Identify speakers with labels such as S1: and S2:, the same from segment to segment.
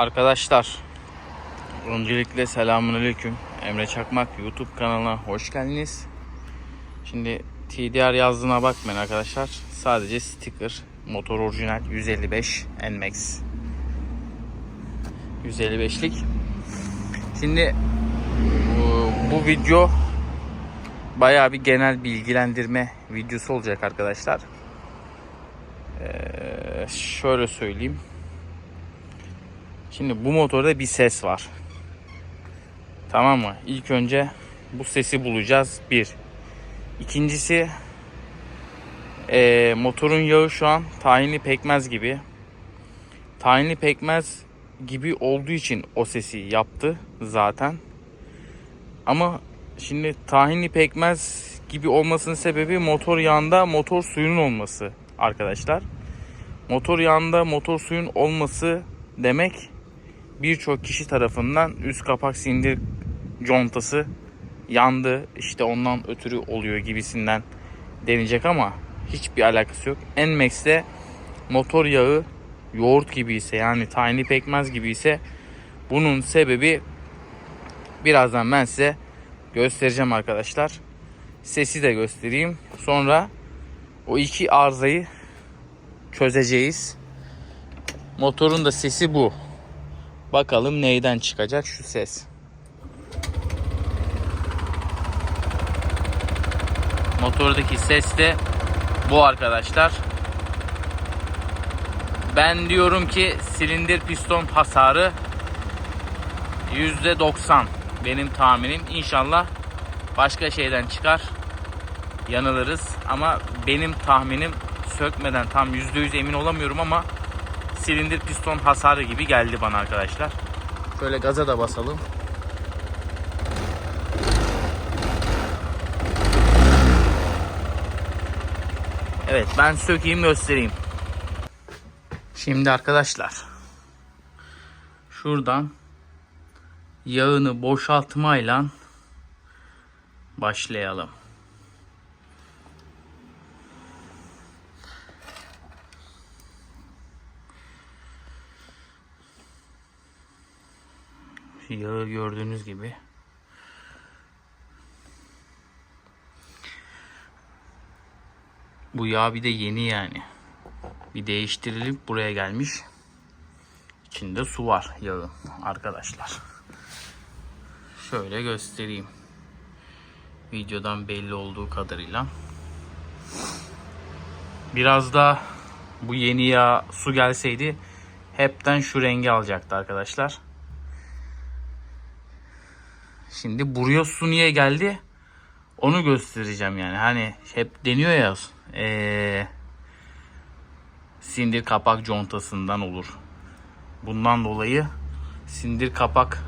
S1: Arkadaşlar öncelikle selamünaleyküm. Emre Çakmak YouTube kanalına hoş geldiniz. Şimdi TDR yazdığına bakmayın arkadaşlar. Sadece sticker motor orijinal 155 NMAX 155'lik. Şimdi bu, video bayağı bir genel bilgilendirme videosu olacak arkadaşlar. Ee, şöyle söyleyeyim. Şimdi bu motorda bir ses var. Tamam mı? İlk önce bu sesi bulacağız. Bir. İkincisi eee, motorun yağı şu an tahinli pekmez gibi. Tahinli pekmez gibi olduğu için o sesi yaptı zaten. Ama şimdi tahinli pekmez gibi olmasının sebebi motor yağında motor suyunun olması arkadaşlar. Motor yağında motor suyun olması demek birçok kişi tarafından üst kapak sindir contası yandı işte ondan ötürü oluyor gibisinden denecek ama hiçbir alakası yok. Nmax'te motor yağı yoğurt gibi ise yani tiny pekmez gibi ise bunun sebebi birazdan ben size göstereceğim arkadaşlar. Sesi de göstereyim. Sonra o iki arızayı çözeceğiz. Motorun da sesi bu. Bakalım neyden çıkacak şu ses. Motordaki ses de bu arkadaşlar. Ben diyorum ki silindir piston hasarı %90 benim tahminim. İnşallah başka şeyden çıkar. Yanılırız ama benim tahminim sökmeden tam %100 emin olamıyorum ama silindir piston hasarı gibi geldi bana arkadaşlar. Şöyle gaza da basalım. Evet ben sökeyim göstereyim. Şimdi arkadaşlar şuradan yağını boşaltmayla başlayalım. Yağı gördüğünüz gibi. Bu yağ bir de yeni yani. Bir değiştirilip buraya gelmiş. İçinde su var yağın arkadaşlar. Şöyle göstereyim. Videodan belli olduğu kadarıyla. Biraz da bu yeni yağ su gelseydi hepten şu rengi alacaktı arkadaşlar. Şimdi buraya su niye geldi? Onu göstereceğim yani. Hani hep deniyor ya ee, sindir kapak contasından olur. Bundan dolayı sindir kapak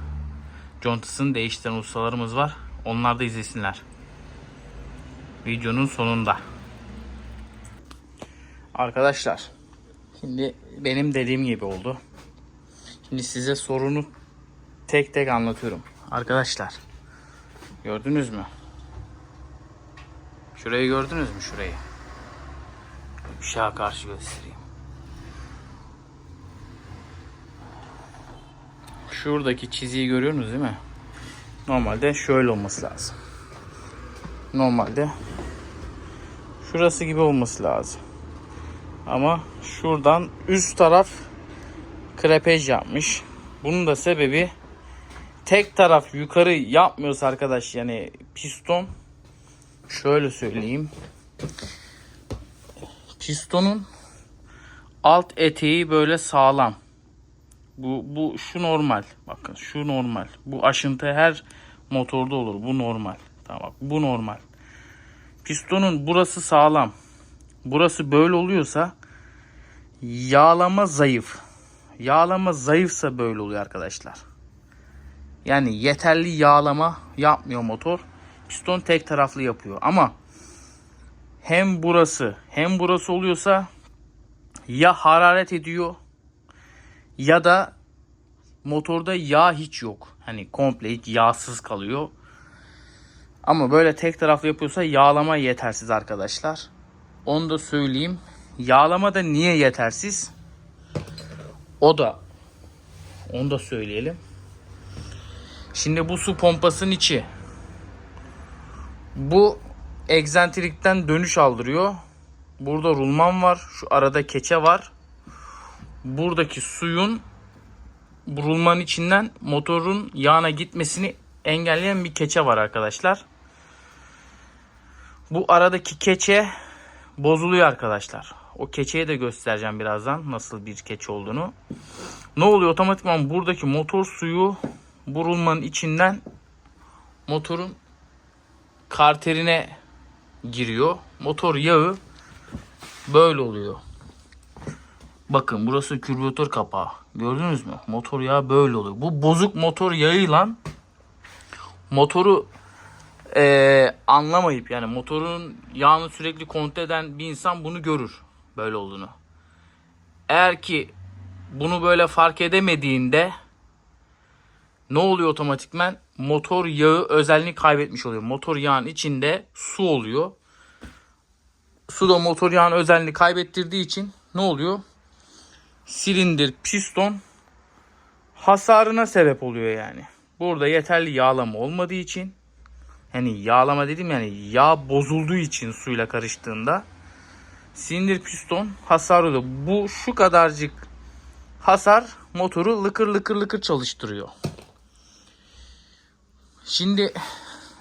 S1: contasını değiştiren ustalarımız var. Onlar da izlesinler. Videonun sonunda. Arkadaşlar şimdi benim dediğim gibi oldu. Şimdi size sorunu tek tek anlatıyorum. Arkadaşlar gördünüz mü? Şurayı gördünüz mü şurayı? Işığa karşı göstereyim. Şuradaki çiziyi görüyorsunuz değil mi? Normalde şöyle olması lazım. Normalde şurası gibi olması lazım. Ama şuradan üst taraf krepej yapmış. Bunun da sebebi tek taraf yukarı yapmıyorsa arkadaş yani piston şöyle söyleyeyim. Pistonun alt eteği böyle sağlam. Bu bu şu normal. Bakın şu normal. Bu aşıntı her motorda olur. Bu normal. Tamam bu normal. Pistonun burası sağlam. Burası böyle oluyorsa yağlama zayıf. Yağlama zayıfsa böyle oluyor arkadaşlar. Yani yeterli yağlama yapmıyor motor. Piston tek taraflı yapıyor. Ama hem burası hem burası oluyorsa ya hararet ediyor ya da motorda yağ hiç yok. Hani komple hiç yağsız kalıyor. Ama böyle tek taraflı yapıyorsa yağlama yetersiz arkadaşlar. Onu da söyleyeyim. Yağlama da niye yetersiz? O da Onu da söyleyelim. Şimdi bu su pompasının içi. Bu egzentrikten dönüş aldırıyor. Burada rulman var. Şu arada keçe var. Buradaki suyun bu rulmanın içinden motorun yağına gitmesini engelleyen bir keçe var arkadaşlar. Bu aradaki keçe bozuluyor arkadaşlar. O keçeyi de göstereceğim birazdan nasıl bir keçe olduğunu. Ne oluyor otomatikman buradaki motor suyu bu rulmanın içinden motorun karterine giriyor. Motor yağı böyle oluyor. Bakın burası kürbütör kapağı. Gördünüz mü? Motor yağı böyle oluyor. Bu bozuk motor yağıyla motoru eee, anlamayıp yani motorun yağını sürekli kontrol eden bir insan bunu görür böyle olduğunu. Eğer ki bunu böyle fark edemediğinde ne oluyor otomatikmen? Motor yağı özelliğini kaybetmiş oluyor. Motor yağın içinde su oluyor. Su da motor yağın özelliğini kaybettirdiği için ne oluyor? Silindir, piston hasarına sebep oluyor yani. Burada yeterli yağlama olmadığı için yani yağlama dedim yani yağ bozulduğu için suyla karıştığında silindir piston hasar oluyor. Bu şu kadarcık hasar motoru lıkır lıkır lıkır çalıştırıyor. Şimdi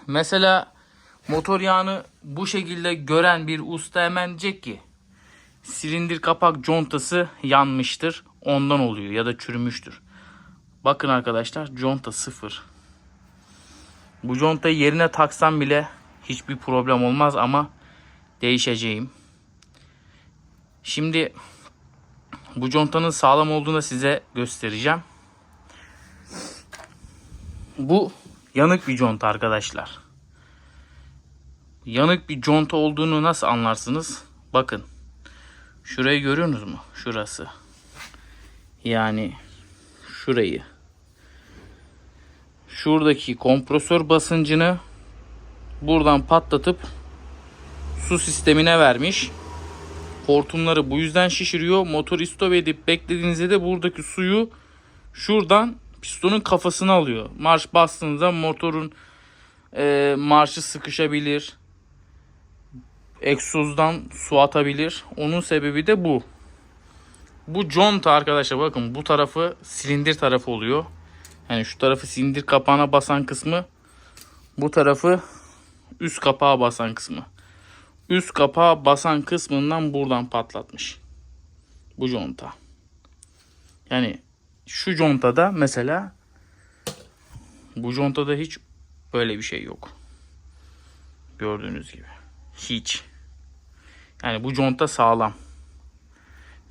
S1: mesela motor yağını bu şekilde gören bir usta hemen diyecek ki silindir kapak contası yanmıştır. Ondan oluyor ya da çürümüştür. Bakın arkadaşlar conta sıfır. Bu contayı yerine taksam bile hiçbir problem olmaz ama değişeceğim. Şimdi bu contanın sağlam olduğunu size göstereceğim. Bu yanık bir conta arkadaşlar. Yanık bir conta olduğunu nasıl anlarsınız? Bakın. Şurayı görüyorsunuz mu? Şurası. Yani şurayı. Şuradaki kompresör basıncını buradan patlatıp su sistemine vermiş. Hortumları bu yüzden şişiriyor. Motor stop edip beklediğinizde de buradaki suyu şuradan pistonun kafasına alıyor. Marş bastığınızda motorun e, marşı sıkışabilir. Egzozdan su atabilir. Onun sebebi de bu. Bu conta arkadaşlar bakın bu tarafı silindir tarafı oluyor. Yani şu tarafı silindir kapağına basan kısmı bu tarafı üst kapağa basan kısmı. Üst kapağa basan kısmından buradan patlatmış. Bu conta. Yani şu contada mesela bu contada hiç böyle bir şey yok. Gördüğünüz gibi. Hiç. Yani bu conta sağlam.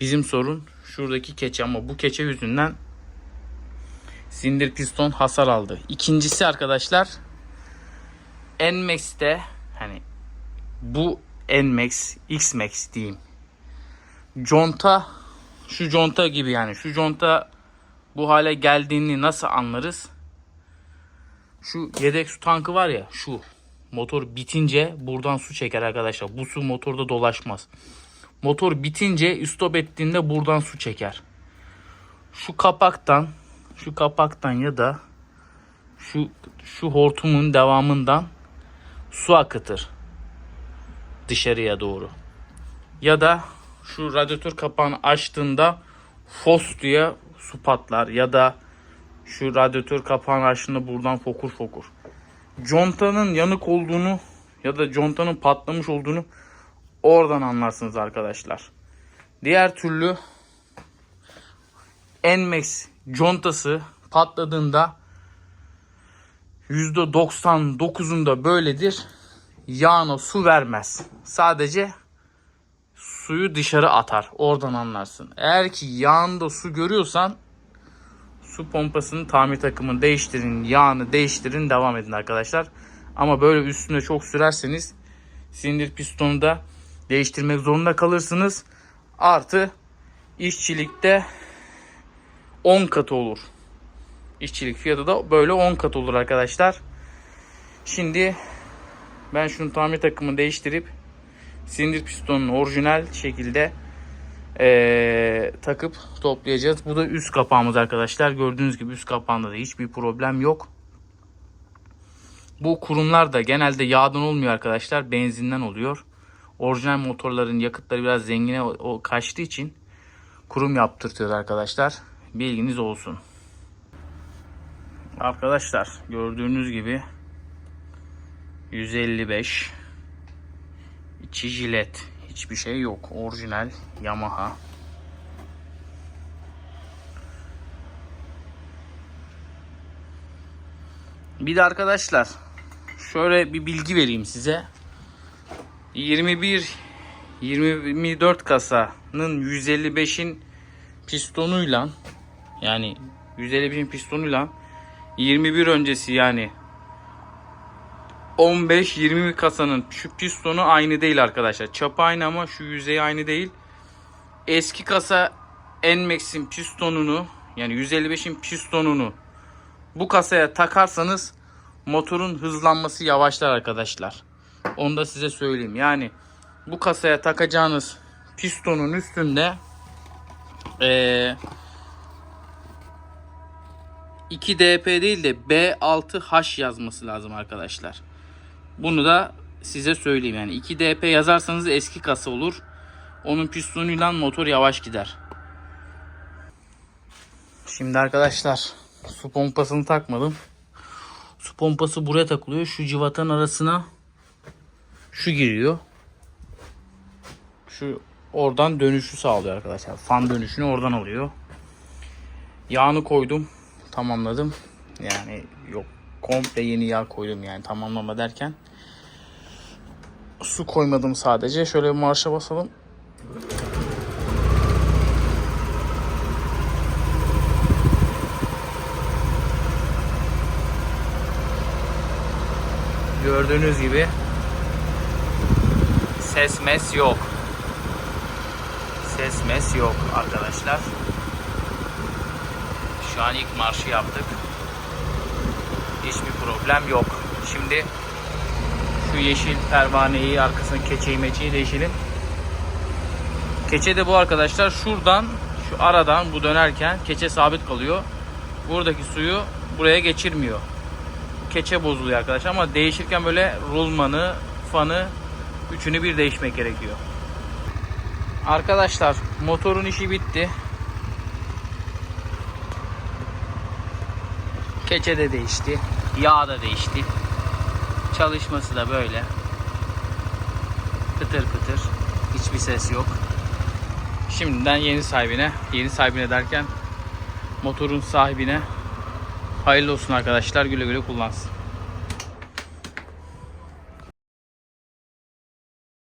S1: Bizim sorun şuradaki keçe ama bu keçe yüzünden sindir piston hasar aldı. İkincisi arkadaşlar Nmax'te hani bu Nmax, Xmax diyeyim. Conta şu conta gibi yani şu conta bu hale geldiğini nasıl anlarız? Şu yedek su tankı var ya şu motor bitince buradan su çeker arkadaşlar. Bu su motorda dolaşmaz. Motor bitince stop ettiğinde buradan su çeker. Şu kapaktan şu kapaktan ya da şu şu hortumun devamından su akıtır dışarıya doğru. Ya da şu radyatör kapağını açtığında fos diye su patlar ya da şu radyatör kapağını açtığında buradan fokur fokur. Contanın yanık olduğunu ya da contanın patlamış olduğunu oradan anlarsınız arkadaşlar. Diğer türlü Nmax contası patladığında %99'unda böyledir. Yağına su vermez. Sadece suyu dışarı atar. Oradan anlarsın. Eğer ki yağında su görüyorsan su pompasının tamir takımını değiştirin, yağını değiştirin, devam edin arkadaşlar. Ama böyle üstüne çok sürerseniz silindir pistonu da değiştirmek zorunda kalırsınız. Artı işçilikte 10 katı olur. İşçilik fiyatı da böyle 10 kat olur arkadaşlar. Şimdi ben şunu tamir takımını değiştirip silindir pistonunu orijinal şekilde Ee, takıp toplayacağız. Bu da üst kapağımız arkadaşlar. Gördüğünüz gibi üst kapağında da hiçbir problem yok. Bu kurumlar da genelde yağdan olmuyor arkadaşlar. Benzinden oluyor. Orijinal motorların yakıtları biraz zengine o kaçtığı için kurum yaptırtıyor arkadaşlar. Bilginiz olsun. Arkadaşlar gördüğünüz gibi 155 içi jilet hiçbir şey yok. Orijinal Yamaha. Bir de arkadaşlar şöyle bir bilgi vereyim size. 21 24 kasanın 155'in pistonuyla yani 155'in pistonuyla 21 öncesi yani 15-20 kasanın şu pistonu aynı değil arkadaşlar. Çapı aynı ama şu yüzeyi aynı değil. Eski kasa Nmax'in pistonunu yani 155'in pistonunu bu kasaya takarsanız motorun hızlanması yavaşlar arkadaşlar. Onu da size söyleyeyim. Yani bu kasaya takacağınız pistonun üstünde eee 2DP değil de B6H yazması lazım arkadaşlar. Bunu da size söyleyeyim. Yani 2DP yazarsanız eski kasa olur. Onun pistonuyla motor yavaş gider. Şimdi arkadaşlar su pompasını takmadım. Su pompası buraya takılıyor. Şu civatanın arasına şu giriyor. Şu oradan dönüşü sağlıyor arkadaşlar. Fan dönüşünü oradan alıyor. Yağını koydum. Tamamladım. Yani yok komple yeni yağ koydum yani tamamlama derken. Su koymadım sadece. Şöyle bir marşa basalım. Gördüğünüz gibi ses mes yok. Ses mes yok arkadaşlar. Şu an ilk marşı yaptık. Hiçbir problem yok. Şimdi şu yeşil pervaneyi arkasına keçeyi meçeyi değişelim. Keçe de bu arkadaşlar. Şuradan şu aradan bu dönerken keçe sabit kalıyor. Buradaki suyu buraya geçirmiyor. Keçe bozuluyor arkadaşlar ama değişirken böyle rulmanı, fanı üçünü bir değişmek gerekiyor. Arkadaşlar motorun işi bitti. Keçe de değişti. Yağ da değişti. Çalışması da böyle. Pıtır pıtır. Hiçbir ses yok. Şimdiden yeni sahibine, yeni sahibine derken motorun sahibine hayırlı olsun arkadaşlar. Güle güle kullansın.